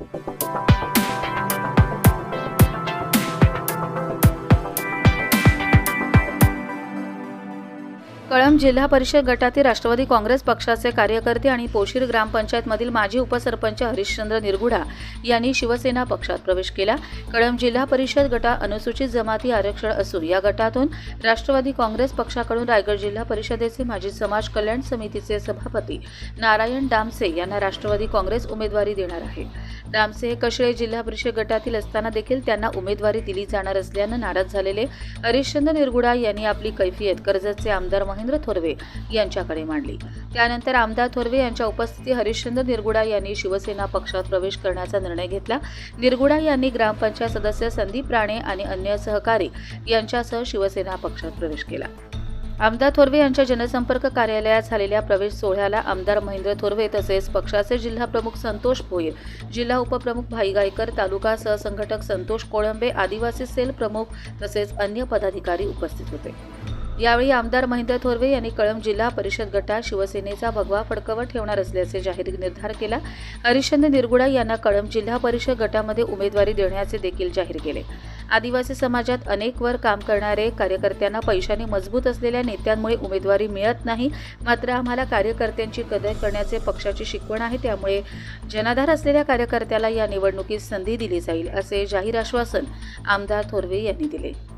Thank you. Kalamb जिल्हा परिषद गटातील राष्ट्रवादी काँग्रेस पक्षाचे कार्यकर्ते आणि पोशीर ग्रामपंचायतमधील माजी उपसरपंच हरिश्चंद्र निरगुडा यांनी शिवसेना पक्षात प्रवेश केला. कळंब जिल्हा परिषद गटा अनुसूचित जमाती आरक्षण असून या गटातून राष्ट्रवादी काँग्रेस पक्षाकडून रायगड जिल्हा परिषदेचे माजी समाज कल्याण समितीचे सभापती नारायण डामसे यांना राष्ट्रवादी काँग्रेस उमेदवारी देणार आहे. डामसे हे कशळे जिल्हा परिषद गटातील असताना देखील त्यांना उमेदवारी दिली जाणार असल्यानं नाराज झालेले हरिश्चंद्र निरगुडा यांनी आपली कैफियत कर्जतचे आमदार महेंद्र थोरवे यांच्याकडे मांडली. त्यानंतर आमदार थोरवे यांच्या उपस्थिती हरिश्चंद्र निरगुडा यांनी शिवसेना पक्षात प्रवेश करण्याचा निर्णय घेतला. निरगुडा यांनी ग्रामपंचायत सदस्य संदीप राणे आणि अन्य सहकारी यांच्यासह शिवसेना पक्षात प्रवेश केला. आमदार थोरवे यांच्या जनसंपर्क कार्यालयात झालेल्या प्रवेश सोहळ्याला आमदार महेंद्र थोरवे तसेच पक्षाचे जिल्हा प्रमुख संतोष भोईर जिल्हा उपप्रमुख भाई गायकर तालुका सहसंघटक संतोष कोळंबे आदिवासी सेल प्रमुख तसेच अन्य पदाधिकारी उपस्थित होते. यावेळी आमदार महेंद्र थोरवे यांनी कळंब जिल्हा परिषद गटात शिवसेनेचा भगवा फडकवत ठेवणार असल्याचे जाहीर निर्धार केला. हरिश्चंद निरगुडा यांना कळंब जिल्हा परिषद गटामध्ये उमेदवारी देण्याचे देखील जाहीर केले. आदिवासी समाजात अनेक वर काम करणारे कार्यकर्त्यांना पैशाने मजबूत असलेल्या नेत्यांमुळे उमेदवारी मिळत नाही. मात्र आम्हाला कार्यकर्त्यांची कदर करण्याचे पक्षाची शिकवण आहे. त्यामुळे जनाधार असलेल्या कार्यकर्त्याला या निवडणुकीत संधी दिली जाईल असे जाहीर आश्वासन आमदार थोरवे यांनी दिले.